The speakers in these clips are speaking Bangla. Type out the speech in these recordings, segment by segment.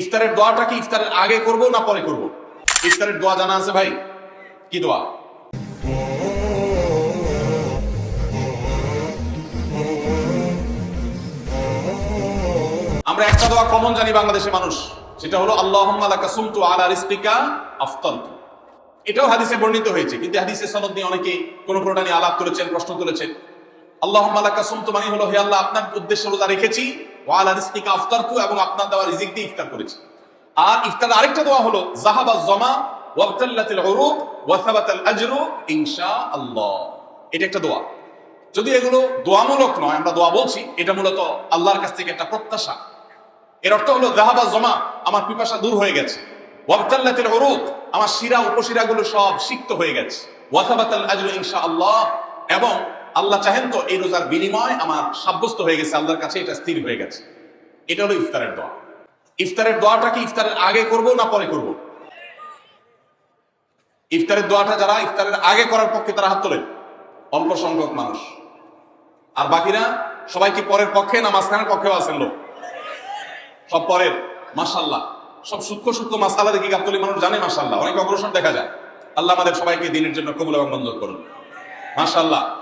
ইফতারের দোয়াটা কি ইফতারের আগে করব না পরে করব? ইফতারের দোয়া জানা আছে ভাই? কি দোয়া? আমরা একটা দোয়া কমন জানি বাংলাদেশের মানুষ, সেটা হলো, আল্লাহুম্মা লাকা সুমতু আলা রিজকিকা আফতারতু এটাও হাদিসে বর্ণিত হয়েছে, কিন্তু হাদিসের সনদ নিয়ে অনেকে কোনো কোনটা নিয়ে আলাপ করেছেন, প্রশ্ন তুলেছেন আল্লাহুম্মা লাকা সুমতু মানে হলো, হে আল্লাহ, আপনার উদ্দেশ্যে রোজা রেখেছি ওয়া আলা রিজকিকা আফতারতু এবং আপনার দেওয়া রিজিক দিয়ে ইফতার করেছি। আর ইফতার আরেকটা দোয়া হলো জাহাবা জমা ওয়াবতাল্লাতিল উরুক ওয়া সাবাতাল আজরু ইনশাআল্লাহ। এটা একটা দোয়া। যদি এগুলো দোয়ামূলক নয়, আমরা দোয়া বলছি, এটা মূলত আল্লাহর কাছ থেকে একটা প্রত্যাশা। এর অর্থ হলো জাহাবা জমা আমার পিপাসা দূর হয়ে গেছে। ওয়াবতাল্লাতিল উরুক আমার শিরা উপশিরাগুলো সব সিক্ত হয়ে গেছে। ওয়াসাবাতাল আজরু ইনশাআল্লাহ এবং আল্লাহ চাহেন তো এই রোজার বিনিময় আমার সাব্যস্ত হয়ে গেছে, আল্লাহর কাছে এটা স্থির হয়ে গেছে। এটা হলো ইফতারের দোয়া। ইফতারের দোয়াটা কি ইফতারের আগে করব না পরে করব? ইফতারের দোয়াটা যারা ইফতারের আগে করার পক্ষে তারা হাত তোলেন। অল্প সংখ্যক মানুষ। আর বাকিরা সবাই কি পরের পক্ষে না মাঝখানের পক্ষেও আছেন লোক? সব পরের। মাসাল্লাহ সব সূক্ষ্ম সূক্ষ্ম মাসালা দেখি গাবতলি মানুষ জানে? মাসাল্লাহ অনেক অগ্রসর দেখা যায়। আল্লাহ আমাদের সবাইকে দিনের জন্য কবুল এবং মঞ্জুর করুন। মাসাল্লাহ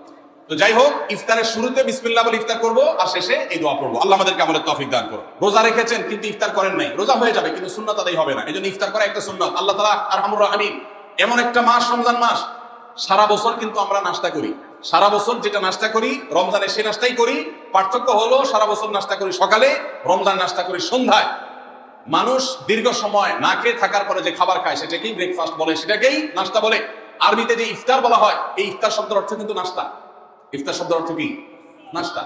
তো যাই হোক ইফতারের শুরুতে বিসমিল্লাহ বলে ইফতার করব, আর শেষে এই দোয়া পড়ব। আল্লাহ আমাদেরকে আমলের তৌফিক দান করো রোজা রেখেছেন, কিন্তু ইফতার করেন নাই। রোজা হয়ে যাবে, কিন্তু সুন্নাত আদায় হবে না। এই জন্য ইফতার করা একটা সুন্নাত। আল্লাহ তালা আর আমরা আমি এমন একটা মাস, রমজান মাস। সারা বছর কিন্তু আমরা নাস্তা করি। সারা বছর যেটা নাস্তা করি, রমজানে সে নাস্তাই করি। পার্থক্য হলো, সারা বছর নাস্তা করি সকালে, রমজান নাস্তা করি সন্ধ্যায়। মানুষ দীর্ঘ সময় না খেয়ে থাকার পরে যে খাবার খায়, সেটাকেই ব্রেকফাস্ট বলে, সেটাকেই নাস্তা বলে। আরবিতে যে ইফতার বলা হয়, এই ইফতার শব্দের অর্থ কিন্তু নাস্তা ইফতার শব্দের অর্থ কি? নাস্তা।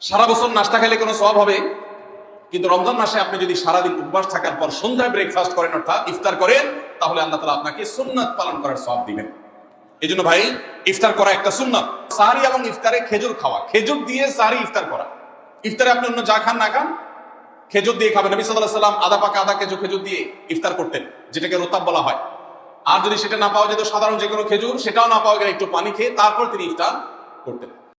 সারা বছর নাস্তা খেলে কোনো সব হবে? কিন্তু রমজান মাসে আপনি যদি সারাদিন উপবাস থাকার পর সন্ধ্যায় ব্রেকফাস্ট করেন, অর্থাৎ ইফতার করেন, তাহলে আল্লাহ তালা আপনাকে সুন্নাত পালন করার সব দিবেন। এই জন্য ভাই, ইফতার করা একটা সুন্নাত। সারি এবং ইফতারে খেজুর খাওয়া। খেজুর দিয়ে সারি ইফতার করা। ইফতারে আপনি অন্য যা খান না খান, খেজুর দিয়ে খাবেন। নবী সাল্লাহ সাল্লাম আদা পাকা আদা খেজুর খেজুর দিয়ে ইফতার করতেন, যেটাকে রোতাব বলা হয়। আর যদি সেটা না পাওয়া যেত সাধারণ যে কোনো খেজুর, সেটাও না পাওয়া গেলে একটু পানি খেয়ে তারপর তিনি ইফতার করতেন